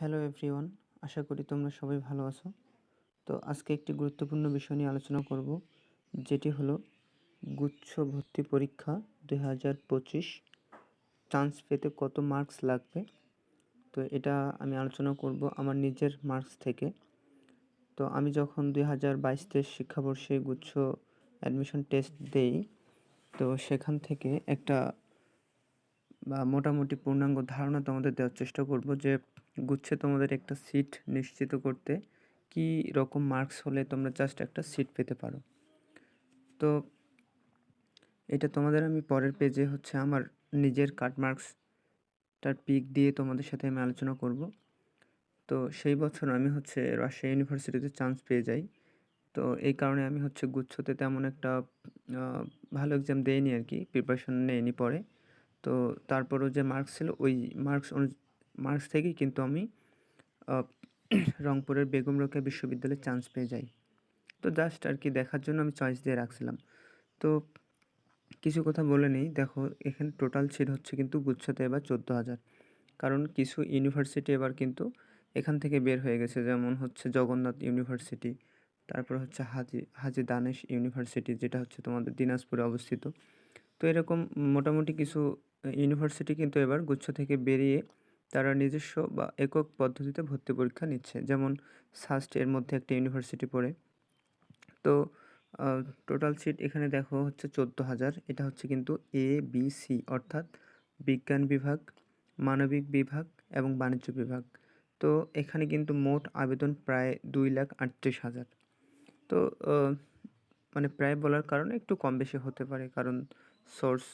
Hello everyone আশা করি তোমরা সবাই ভালো আছো। তো আজকে একটি গুরুত্বপূর্ণ বিষয় নিয়ে আলোচনা করব, যেটি হলো গুচ্ছ ভর্তি পরীক্ষা দুই হাজার পঁচিশ। চান্স পেতে কত মার্কস লাগবে? তো এটা আমি আলোচনা করব আমার নিজের মার্কস থেকে। তো আমি যখন দুই হাজার বাইশ তেইশ শিক্ষাবর্ষে গুচ্ছ অ্যাডমিশন টেস্ট দেই, তো সেখান থেকে একটা বা মোটামুটি পূর্ণাঙ্গ ধারণা তোমাদের দেওয়ার চেষ্টা করব যে গুচ্ছে তোমাদের একটা সিট নিশ্চিত করতে। কি রকম মার্কস হলে তোমরা জাস্ট একটা সিট পেতে পারো? তো এটা তোমাদের আমি পরের পেজে হচ্ছে আমার নিজের কাট মার্কসটার পিক দিয়ে তোমাদের সাথে আমি আলোচনা করব। তো সেই বছর আমি হচ্ছে রাজশাহী ইউনিভার্সিটিতে চান্স পেয়ে যাই। তো এই কারণে আমি হচ্ছে গুচ্ছতে তেমন একটা ভালো এক্সাম দেয়নি আর কি প্রিপারেশন নেয়নি পরে। তো তারপরও যে মার্কস ছিল, ওই মার্কস মার্কস থেকেই কিন্তু আমি রংপুরের বেগম রোকেয়া বিশ্ববিদ্যালয়ে চান্স পেয়ে যাই। তো জাস্ট আর কি দেখার জন্য আমি চয়েস দিয়ে রাখছিলাম। তো কিছু কথা বলে নেই। দেখো, এখানে টোটাল সিট হচ্ছে কিন্তু গুচ্ছতে এবার চোদ্দ হাজার। কারণ কিছু ইউনিভার্সিটি এবার কিন্তু এখান থেকে বের হয়ে গেছে। যেমন হচ্ছে জগন্নাথ ইউনিভার্সিটি তারপর হচ্ছে হাজি হাজি দানেশ ইউনিভার্সিটি যেটা হচ্ছে তোমাদের দিনাজপুরে অবস্থিত। তো এরকম মোটামুটি কিছু ইউনিভার্সিটি কিন্তু এবার গুচ্ছ থেকে বেরিয়ে তারা নিজস্ব বা একক পদ্ধতিতে ভর্তি পরীক্ষা নিচ্ছে। যেমন সাস্ট এর মধ্যে একটা ইউনিভার্সিটি পড়ে। তো টোটাল সিট এখানে দেখো হচ্ছে চোদ্দ হাজার এটা হচ্ছে কিন্তু এ বি সি অর্থাৎ বিজ্ঞান বিভাগ, মানবিক বিভাগ এবং বাণিজ্য বিভাগ। তো, এখানে কিন্তু মোট আবেদন প্রায় দুই লাখ আটত্রিশ হাজার। তো মানে প্রায় বলার কারণে একটু কম বেশি হতে পারে কারণ সোর্স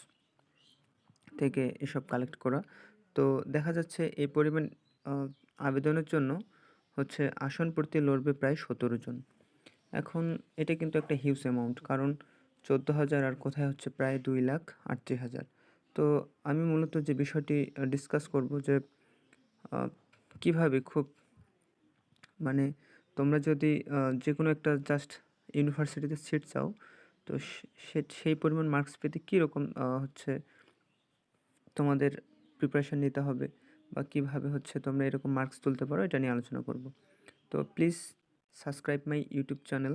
থেকে এসব কালেক্ট করা। তো দেখা যাচ্ছে এই পরিমাণ আবেদনের জন্য হচ্ছে আসন প্রতি লড়বে প্রায় সতেরো জন। এখন এটা কিন্তু একটা হিউজ অ্যামাউন্ট কারণ চোদ্দ হাজার আর কোথায় হচ্ছে প্রায় দুই লাখ আটত্রিশ হাজার। তো আমি মূলত যে বিষয়টি ডিসকাস করব যে কীভাবে খুব মানে তোমরা যদি যে কোনো একটা জাস্ট ইউনিভার্সিটিতে সিট চাও, তো সেই পরিমাণ মার্কস পেতে কীরকম হচ্ছে তোমাদের প্রিপারেশান নিতে হবে বা কীভাবে হচ্ছে তোমরা এরকম মার্কস তুলতে পারো, এটা নিয়ে আলোচনা করব। তো please subscribe my YouTube channel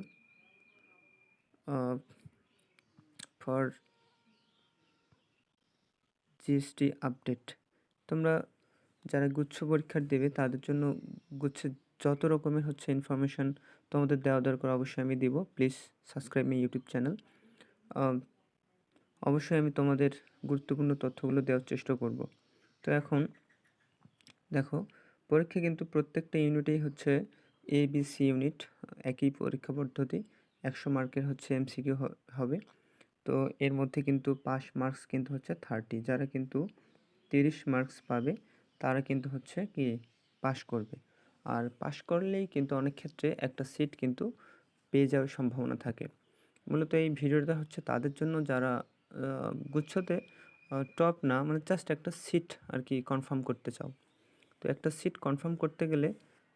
for GST update তোমরা যারা গুচ্ছ পরীক্ষার দেবে, তাদের জন্য গুচ্ছের যত রকমের হচ্ছে ইনফরমেশান তোমাদের দেওয়া দরকার অবশ্যই আমি দিব। Please subscribe my YouTube channel অবশ্যই আমি তোমাদের গুরুত্বপূর্ণ তথ্যগুলো দেওয়ার চেষ্টা করব। তো এখন দেখো, পরীক্ষা কিন্তু প্রত্যেকটা ইউনিটেই হচ্ছে এ বি সি ইউনিট, একই পরীক্ষা পদ্ধতি, একশো মার্কের হচ্ছে এমসিকিউ হবে। তো এর মধ্যে কিন্তু পাস মার্কস কিন্তু হচ্ছে থার্টি, যারা কিন্তু তিরিশ মার্কস পাবে, তারা কিন্তু হচ্ছে কি পাস করবে। আর পাস করলেই কিন্তু অনেক ক্ষেত্রে একটা সিট কিন্তু পেয়ে যাওয়ার সম্ভাবনা থাকে। মূলত এই ভিডিওটা হচ্ছে তাদের জন্য যারা গুচ্ছতে টপ না মানে জাস্ট একটা সিট আর কি কনফার্ম করতে চাও। তো একটা সিট কনফার্ম করতে গেলে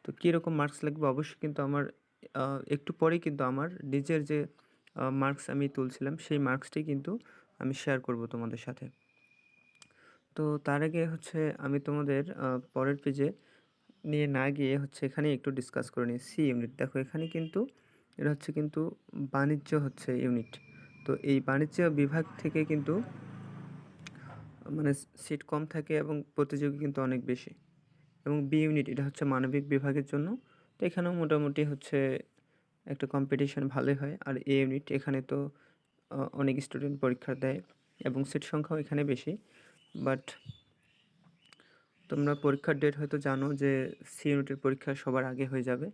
তো কীরকম মার্কস লাগবে? অবশ্যই কিন্তু আমার একটু পরেই কিন্তু আমার নিজের যে মার্কস আমি তুলছিলাম, সেই মার্কসটি কিন্তু আমি শেয়ার করব তোমাদের সাথে। তো তার আগে হচ্ছে আমি তোমাদের পরের পেজে নিয়ে না গিয়ে হচ্ছে এখানে একটু ডিসকাস করে নিই। সি ইউনিট দেখো এখানে কিন্তু, এটা হচ্ছে কিন্তু বাণিজ্য হচ্ছে ইউনিট তো এই বাণিজ্য বিভাগ থেকে কিন্তু মানে সিট কম থাকে এবং প্রতিযোগী কিন্তু অনেক বেশি। এবং বি ইউনিট এটা হচ্ছে মানবিক বিভাগের জন্য। তো এখানেও মোটামুটি হচ্ছে একটা কম্পিটিশন ভালোই হয়। আর এ ইউনিট এখানে তো অনেক স্টুডেন্ট পরীক্ষা দেয় এবং সিট সংখ্যাও এখানে বেশি। বাট তোমরা পরীক্ষার ডেট হয়তো জানো যে সি ইউনিটের পরীক্ষা সবার আগে হয়ে যাবে।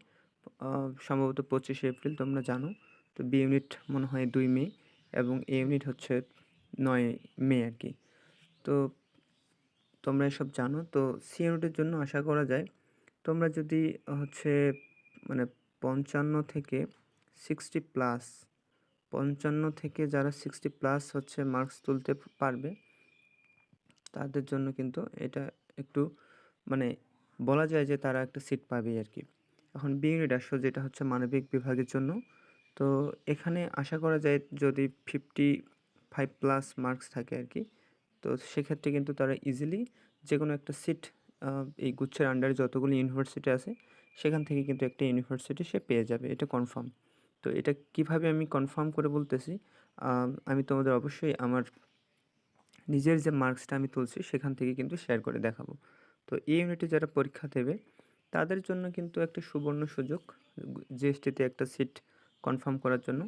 সম্ভবত পঁচিশে এপ্রিল তোমরা জানো। তো বি ইউনিট মনে হয় দুই মে এবং এ ইউনিট হচ্ছে নয় মে আর কি তো তোমরা এসব জানো। তো সি ইউনিটের জন্য আশা করা যায় তোমরা যদি হচ্ছে মানে পঞ্চান্ন থেকে সিক্সটি প্লাস পঞ্চান্ন থেকে যারা সিক্সটি প্লাস হচ্ছে মার্কস তুলতে পারবে, তাদের জন্য কিন্তু এটা একটু মানে বলা যায় যে তারা একটা সিট পাবে আর কি। এখন বি ইউনিট আসো যেটা হচ্ছে মানবিক বিভাগের জন্য। তো এখানে আশা করা যায় যদি ফিফটি ফাইভ প্লাস মার্কস থাকে আর কি তো সেক্ষেত্রে কিন্তু তারা ইজিলি যে কোনো একটা সিট এই গুচ্ছের আন্ডারে যতগুলো ইউনিভার্সিটি আছে, সেখান থেকে কিন্তু একটা ইউনিভার্সিটি সে পেয়ে যাবে, এটা কনফার্ম তো এটা কীভাবে আমি কনফার্ম করে বলতেছি? আমি তোমাদের অবশ্যই আমার নিজের যে মার্কসটা আমি তুলছি, সেখান থেকে কিন্তু শেয়ার করে দেখাবো। তো এই ইউনিটে যারা পরীক্ষা দেবে, তাদের জন্য কিন্তু একটা সুবর্ণ সুযোগ জিএসটিতে একটা সিট কনফার্ম করার জন্য।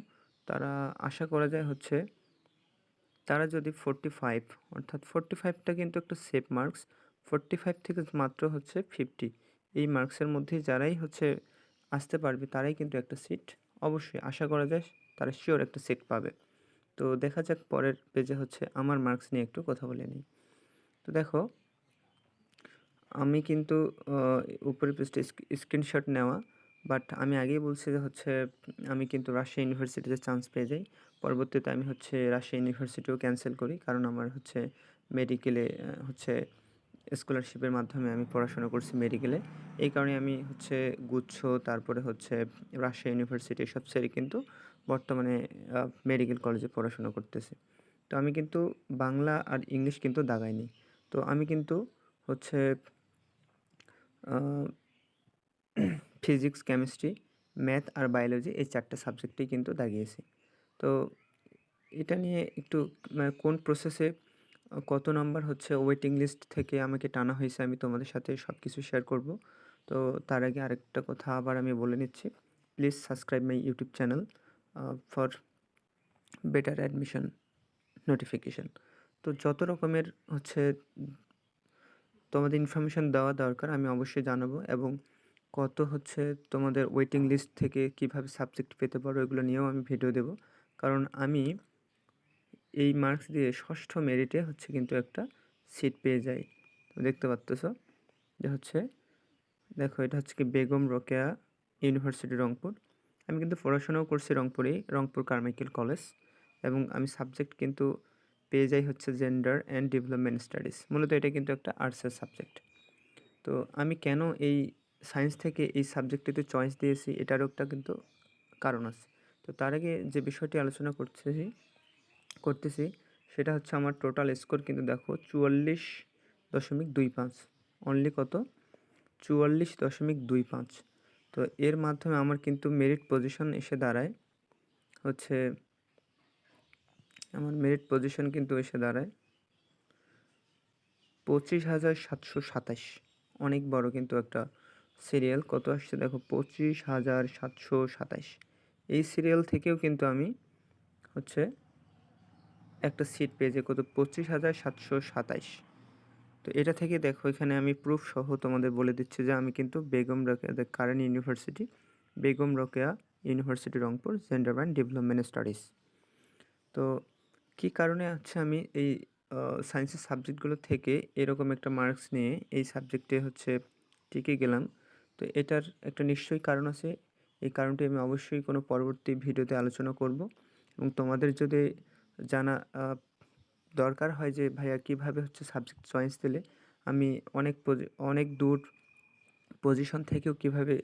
তারা আশা করা যায় হচ্ছে তারা যদি ফোরটি ফাইভ অর্থাৎ ফোরটি ফাইভটা কিন্তু একটা সেফ মার্কস ফোরটি ফাইভ থেকে মাত্র হচ্ছে ফিফটি এই মার্কসের মধ্যে যারাই হচ্ছে আসতে পারবে, তারাই কিন্তু একটা সিট অবশ্যই আশা করা যায় তারা শিওর একটা সিট পাবে। তো দেখা যাক পরের পেজে হচ্ছে আমার মার্কস নিয়ে একটু কথা বলে নিই। তো দেখো, আমি কিন্তু উপরের পেজটা স্ক্রিনশট নেওয়া বাট আমি আগেই বলছি যে হচ্ছে, আমি কিন্তু রাশিয়া ইউনিভার্সিটিতে চান্স পেয়ে যাই। পরবর্তীতে আমি হচ্ছে রাশিয়া ইউনিভার্সিটিও ক্যান্সেল করি। কারণ আমার হচ্ছে মেডিকেলে হচ্ছে স্কলারশিপের মাধ্যমে আমি পড়াশোনা করছি মেডিকেলে এই কারণে আমি হচ্ছে গুচ্ছ, তারপরে হচ্ছে রাশিয়া ইউনিভার্সিটি এসব সেরে কিন্তু বর্তমানে মেডিকেল কলেজে পড়াশোনা করতেছি। তো আমি কিন্তু বাংলা আর ইংলিশ কিন্তু দাগাইনি। তো আমি কিন্তু হচ্ছে ফিজিক্স, কেমিস্ট্রি, ম্যাথ আর বায়োলজি এই চারটে সাবজেক্টেই কিন্তু দাগিয়েছি। তো এটা নিয়ে একটু মানে কোন প্রসেসে কত নাম্বার হচ্ছে ওয়েটিং লিস্ট থেকে আমাকে টানা হয়েছে আমি তোমাদের সাথে সব কিছু শেয়ার করব। তো তার আগে আরেকটা কথা আবার আমি বলে নিচ্ছি। Please subscribe my YouTube channel for better admission notification তো যত রকমের হচ্ছে তোমাদের ইনফরমেশান দেওয়া দরকার আমি অবশ্যই জানাব এবং কত হচ্ছে তোমাদের ওয়েটিং লিস্ট থেকে কীভাবে সাবজেক্ট পেতে পারো এগুলো নিয়েও আমি ভিডিও দেব। কারণ আমি এই মার্কস দিয়ে ষষ্ঠ মেরিটে হচ্ছে কিন্তু একটা সিট পেয়ে যাই। তুমি দেখতে পাচ্ছ যে হচ্ছে, দেখো এটা হচ্ছে কি বেগম রোকেয়া ইউনিভার্সিটি রংপুর। আমি কিন্তু পড়াশোনাও করছি রংপুরেই রংপুর কারমাইকেল কলেজ। এবং আমি সাবজেক্ট কিন্তু পেয়ে যাই হচ্ছে জেন্ডার অ্যান্ড ডেভেলপমেন্ট স্টাডিজ মূলত এটা কিন্তু একটা আর্টসের সাবজেক্ট তো আমি কেন এই সায়েন্স থেকে এই সাবজেক্টটিতে চয়েস দিয়েছি এটারও একটা কিন্তু কারণ আছে। তো তার আগে যে বিষয়টি আলোচনা করতেছি করতেছি, সেটা হচ্ছে আমার টোটাল স্কোর কিন্তু দেখো চুয়াল্লিশ দশমিক দুই পাঁচ। অনলি কত? চুয়াল্লিশ দশমিক দুই পাঁচ। তো এর মাধ্যমে আমার কিন্তু মেরিট পজিশন এসে দাঁড়ায়, হচ্ছে আমার মেরিট পজিশন কিন্তু এসে দাঁড়ায় পঁচিশ হাজার সাতশো সাতাশ। অনেক বড় কিন্তু একটা সিরিয়াল কত আসছে? দেখো, পঁচিশ হাজার সাতশো সাতাশ এই সিরিয়াল থেকেও কিন্তু আমি হচ্ছে একটা সিট পেয়েছি কত? পঁচিশ হাজার সাতশো সাতাশ তো এটা থেকে দেখো, এখানে আমি প্রুফ সহ তোমাদের বলে দিচ্ছি যে আমি কিন্তু Begum Rokeya the current university Begum Rokeya university Rangpur gender and development studies তো কী কারণে হচ্ছে আমি এই সায়েন্সের সাবজেক্টগুলো থেকে এরকম একটা মার্কস নিয়ে এই সাবজেক্টে হচ্ছে টিকে গেলাম? তো এটার একটা নিশ্চয়ই কারণ আছে। এই কারণটি আমি অবশ্যই কোনো পরবর্তী ভিডিওতে আলোচনা করব এবং তোমাদের যদি জানা দরকার হয় যে ভাইয়া কীভাবে হচ্ছে সাবজেক্ট চয়েস দিলে, আমি অনেক অনেক দূর পজিশন থেকেও কীভাবে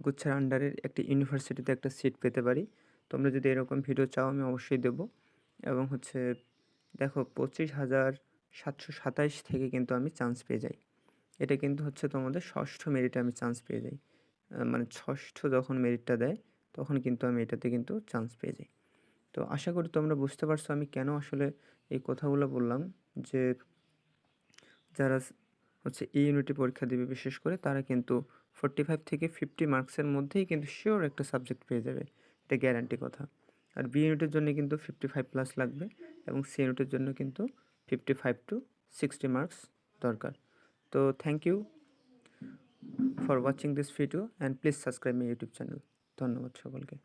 গুচ্ছার আন্ডারের একটি ইউনিভার্সিটিতে একটা সিট পেতে পারি, তোমরা যদি এরকম ভিডিও চাও আমি অবশ্যই দেবো। এবং হচ্ছে, দেখো পঁচিশ হাজার সাতশো সাতাইশ থেকে কিন্তু আমি চান্স পেয়ে যাই। এটা কিন্তু হচ্ছে তোমাদের ষষ্ঠ মেরিটে আমি চান্স পেয়ে যাই। মানে ষষ্ঠ যখন মেরিটটা দেয়, তখন কিন্তু আমি এটাতে কিন্তু চান্স পেয়ে যাই। তো আশা করি তোমরা বুঝতে পারছ আমি কেন আসলে এই কথাগুলো বললাম যে যারা হচ্ছে এই ইউনিটি পরীক্ষা দেবে বিশেষ করে, তারা কিন্তু ফোর্টি ফাইভ থেকে ফিফটি মার্কসের মধ্যেই কিন্তু শিওর একটা সাবজেক্ট পেয়ে যাবে। এটা গ্যারান্টি কথা। আর বি ইউনিটের জন্য কিন্তু ফিফটি ফাইভ প্লাস লাগবে এবং সি ইউনিটের জন্য কিন্তু fifty five to sixty marks দরকার। তো thank you for watching this video and please subscribe my YouTube channel ধন্যবাদ সকলকে।